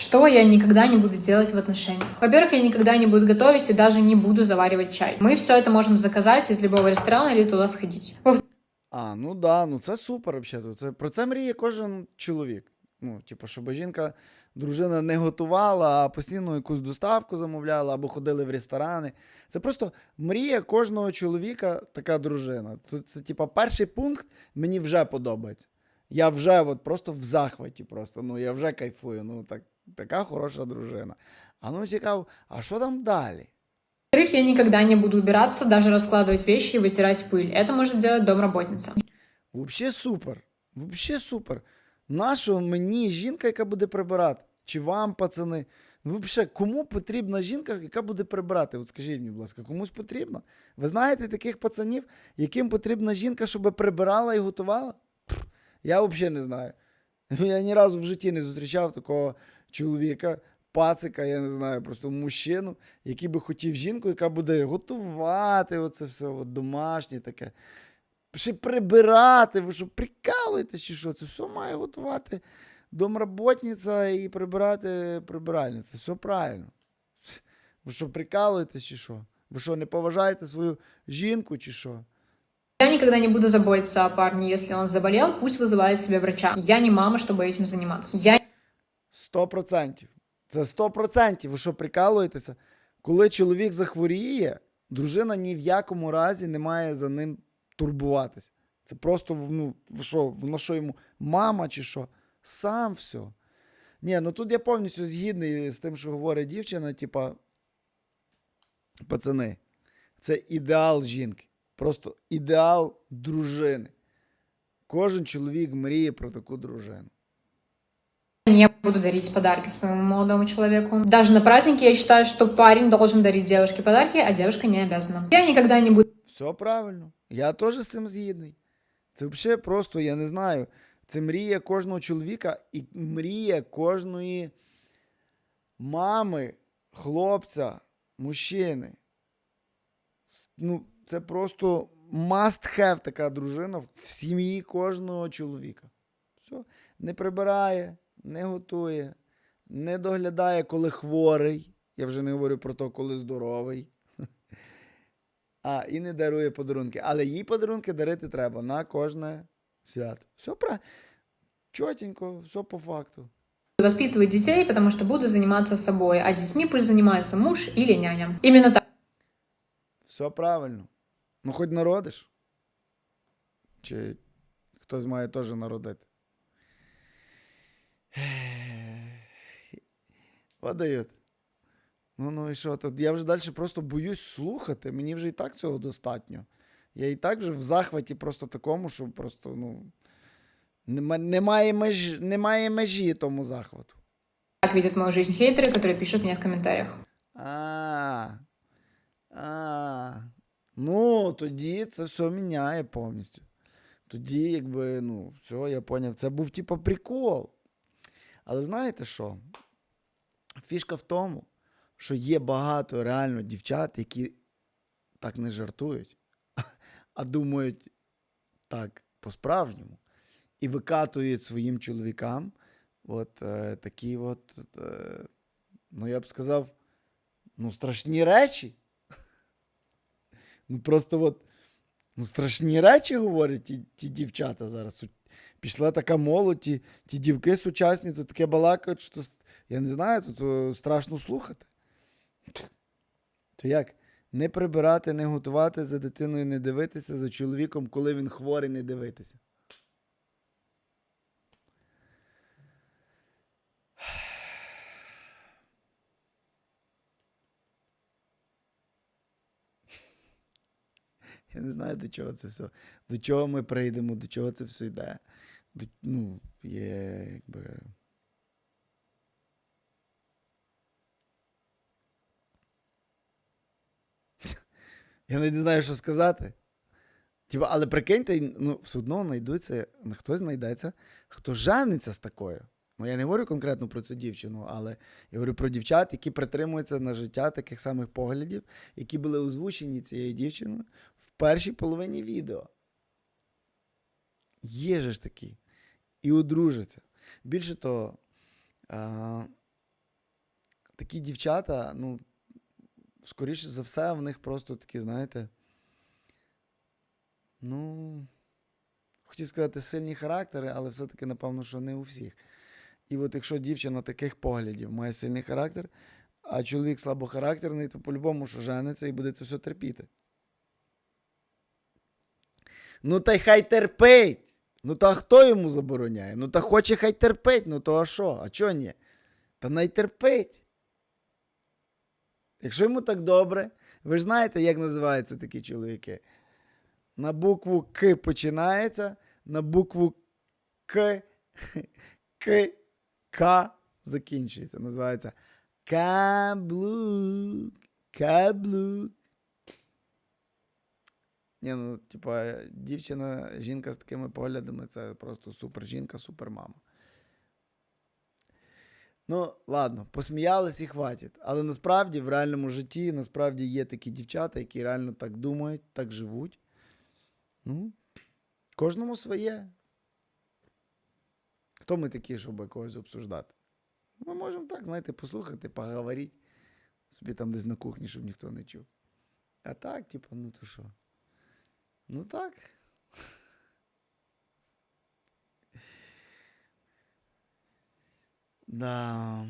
Что я никогда не буду делать в отношениях? Во-первых, я никогда не буду готовить и даже не буду заваривать чай. Мы все это можем заказать из любого ресторана или туда сходить. Во- А, ну да, ну це супер взагалі. Це, про це мріє кожен чоловік. Ну, типу, щоб жінка, дружина не готувала, а постійно якусь доставку замовляла або ходили в ресторани. Це просто мрія кожного чоловіка, така дружина. Тут це, типу, перший пункт мені вже подобається. Я вже от просто в захваті, просто, ну я вже кайфую. Ну, так, така хороша дружина. А ну цікаво, а що там далі? Во-вторых, я никогда не буду убираться, даже раскладывать вещи и вытирать пыль. Это может делать домработница. Вообще супер. Вообще супер. Нащо мені жінка, яка буде прибирати? Чи вам, пацани? Ну, взагалі, кому потрібна жінка, яка буде прибирати? От скажіть мені, будь ласка, комусь потрібна? Ви знаєте таких пацанів, яким потрібна жінка, щоб прибирала і готувала? Пф, я взагалі не знаю. Я ні разу в житті не зустрічав такого чоловіка, пацика, я не знаю, просто мужчину, який би хотів жінку, яка буде готувати оце все, от домашнє таке. Ще прибирати, ви що прикалуєтесь чи що? Це все має готувати домработниця і прибирати прибиральниця. Все правильно. Ви що прикалуєтесь чи що? Ви що, не поважаєте свою жінку чи що? Я никогда не буду заботиться о парне, если он заболел, пусть вызывает себе врача. Я не мама, чтобы этим заниматься. Я Сто процентів. Це сто процентів. Ви що прикалуєтеся? Коли чоловік захворіє, дружина ні в якому разі не має за ним турбуватися. Це просто, ну, що, воно що йому мама чи що? Сам все. Ні, ну тут я повністю згідний з тим, що говорить дівчина, типа, пацани, це ідеал жінки. Просто ідеал дружини. Кожен чоловік мріє про таку дружину. Не буду дарить подарки своему молодому человеку. Даже на празднике я считаю, что парень должен дарить девушке подарки, а девушка не обязана. Я никогда не буду Все правильно. Я теж з цим згідний. Це взагалі просто, я не знаю. Це мрія кожного чоловіка і мрія кожної мами, хлопця, мужчини. Ну, це просто must have така дружина в сім'ї кожного чоловіка. Все. Не прибирає, не готує, не доглядає, коли хворий. Я вже не говорю про те, коли здоровий. А, і не дарує подарунки. Але їй подарунки дарити треба на кожне свято. Все про чотенько, все по факту. воспитывать детей, потому что буду заниматься собой, а детьми пусть занимается муж или няня. Именно так. Все правильно. Ну, хоч народиш. Чи хтось має теж народити. Подають. Ну, ну і що? Тут я вже далі просто боюсь слухати. Мені вже і так цього достатньо. Я і так вже в захваті просто такому, що просто, ну. Немає межі, немає межі тому захвату. Так видят мою жизнь хейтеры, которые пишут мне в комментариях. А. А. Ну, тоді це все міняє повністю. Тоді, якби, ну, все, я поняв. Це був типа прикол. Але знаєте що? Фішка в тому, що є багато реально дівчат, які так не жартують, а думають так по-справжньому. І викатують своїм чоловікам от е, такі от, е, ну я б сказав, ну, страшні речі. Ну, просто от, ну, страшні речі говорять ті, ті дівчата зараз. Пішла така молодь, ті, ті дівки сучасні, то таке балакають, що я не знаю, то страшно слухати. То як? Не прибирати, не готувати за дитиною, не дивитися за чоловіком, коли він хворий, не дивитися. Я не знаю, до чого це все. До чого ми прийдемо, до чого це все йде. Ну, є, якби. Я не знаю, що сказати. Типа, але прикиньте, ну, все одно знайдуться, хтось знайдеться, хто жениться з такою. Ну, я не говорю конкретно про цю дівчину, але я говорю про дівчат, які притримуються на життя таких самих поглядів, які були озвучені цією дівчиною в першій половині відео. Є же ж такі. І одружаться. Більше того, а, такі дівчата, ну, скоріше за все, в них просто такі, знаєте. Ну, хотів сказати, сильні характери, але все-таки, напевно, що не у всіх. І от якщо дівчина таких поглядів має сильний характер, а чоловік слабохарактерний, то по-любому, що жениться і буде це все терпіти. Ну, та й хай терпить. Ну, та хто йому забороняє? Ну, та хоче хай терпить, ну то а що? А чого ні? Та най терпить. Якщо йому так добре, ви ж знаєте, як називаються такі чоловіки? На букву К починається, на букву К, К, К закінчується. Називається Каблук. Каблук. Ні, ну, типа, дівчина, жінка з такими поглядами це просто супер жінка, супер мама. Ну, ладно, посміялись і хватить. Але насправді в реальному житті насправді є такі дівчата, які реально так думають, так живуть. Ну, кожному своє. Хто ми такі, щоб когось обсуждати? Ми можемо так, знаєте, послухати, поговорити. Собі там десь на кухні, щоб ніхто не чув. А так, типу, ну то що? Ну так. Да.